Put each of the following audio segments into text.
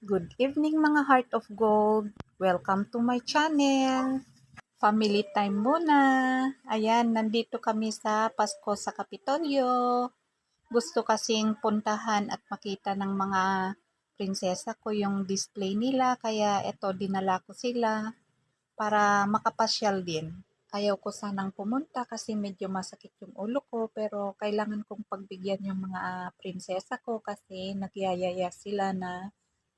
Good evening mga Heart of Gold. Welcome to my channel. Family time muna. Ayan, nandito kami sa Pasko sa Kapitolyo. Gusto kasing puntahan at makita ng mga prinsesa ko yung display nila. Kaya eto, dinala ko sila para makapasyal din. Ayaw ko sanang pumunta kasi medyo masakit yung ulo ko pero kailangan kong pagbigyan yung mga prinsesa ko kasi nagyayaya sila na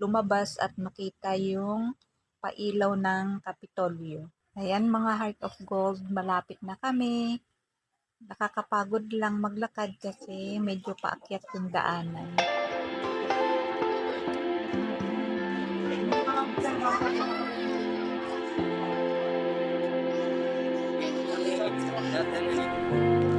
lumabas at makita yung pailaw ng Kapitolyo. Ayan mga Heart of Gold, malapit na kami. Nakakapagod lang maglakad kasi medyo paakyat yung daanan. Doon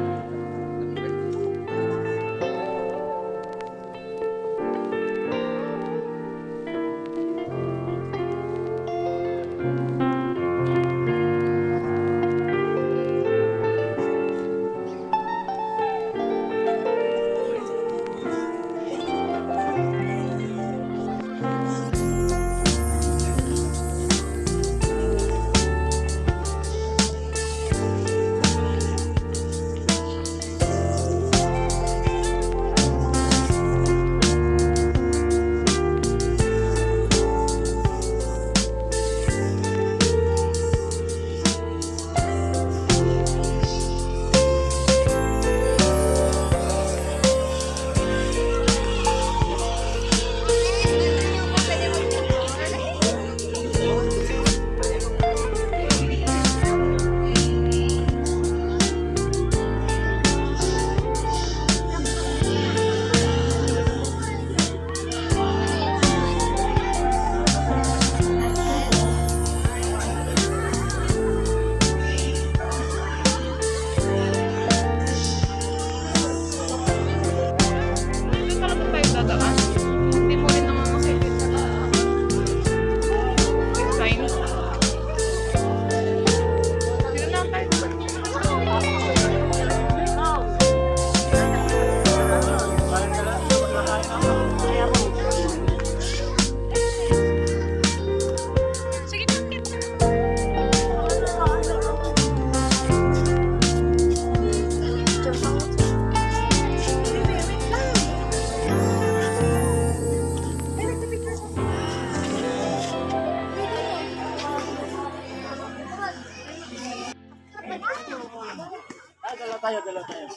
tayo, dalaw tayo.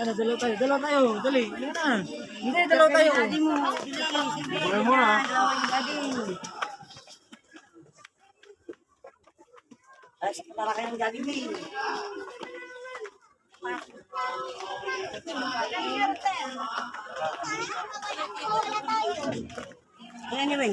Ano, dalaw tayo, dalaw tayo. Dali, yun na. Hindi, dalaw tayo. Dalaw mo na. Ay, sa para kayong gagawin. Anyway.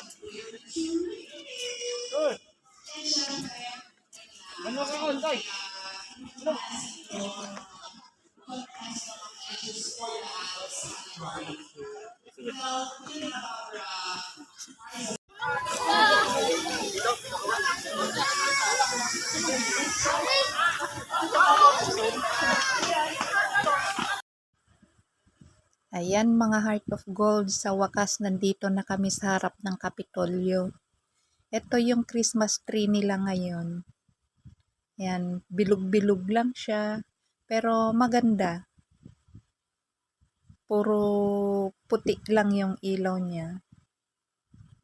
Ayan mga Heart of Gold, sa wakas nandito na kami sa harap ng Kapitolyo. Ito yung Christmas tree nila ngayon. Ayan, bilog-bilog lang siya, pero maganda. Puro puti lang yung ilaw niya.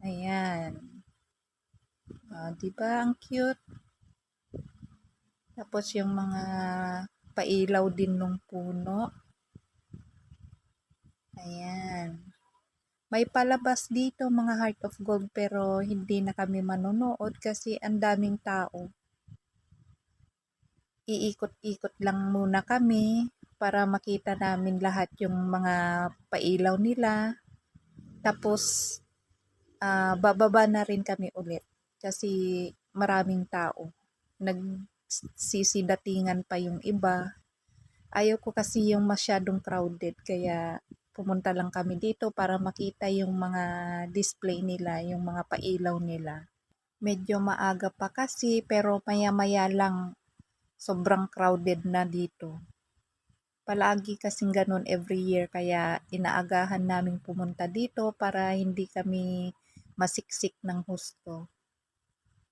Ayan. Ah, 'di ba ang cute? Tapos yung mga pailaw din ng puno. Ayan. May palabas dito mga Heart of Gold pero hindi na kami manonood kasi ang daming tao. Iikot-ikot lang muna kami para makita namin lahat yung mga pailaw nila. Tapos, ah, bababa na rin kami ulit kasi maraming tao. Nagsisidatingan pa yung iba. Ayaw ko kasi yung masyadong crowded kaya pumunta lang kami dito para makita yung mga display nila, yung mga pailaw nila. Medyo maaga pa kasi pero maya-maya lang sobrang crowded na dito. Palagi kasing ganun every year kaya inaagahan naming pumunta dito para hindi kami masiksik ng husto.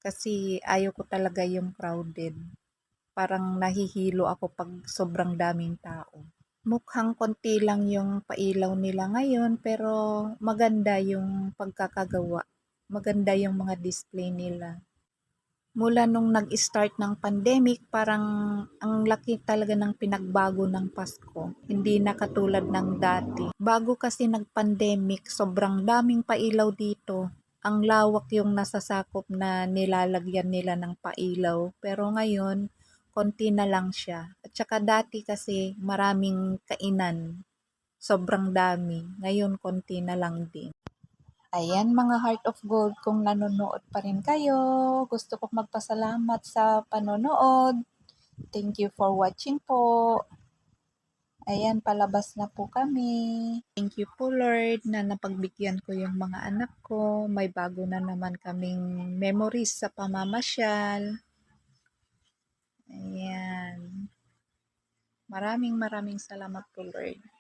Kasi ayaw ko talaga yung crowded. Parang nahihilo ako pag sobrang daming tao. Mukhang konti lang yung pailaw nila ngayon pero maganda yung pagkakagawa. Maganda yung mga display nila. Mula nung nag-start ng pandemic, parang ang laki talaga ng pinagbago ng Pasko. Hindi na katulad ng dati. Bago kasi nag-pandemic, sobrang daming pailaw dito. Ang lawak yung nasasakop na nilalagyan nila ng pailaw. Pero ngayon, konti na lang siya. At saka dati kasi maraming kainan. Sobrang dami. Ngayon, konti na lang din. Ayan mga Heart of Gold, kung nanonood pa rin kayo, gusto kong magpasalamat sa panonood. Thank you for watching po. Ayan, palabas na po kami. Thank you po Lord na napagbigyan ko yung mga anak ko. May bago na naman kaming memories sa pamamasyal. Ayan. Maraming maraming salamat po Lord.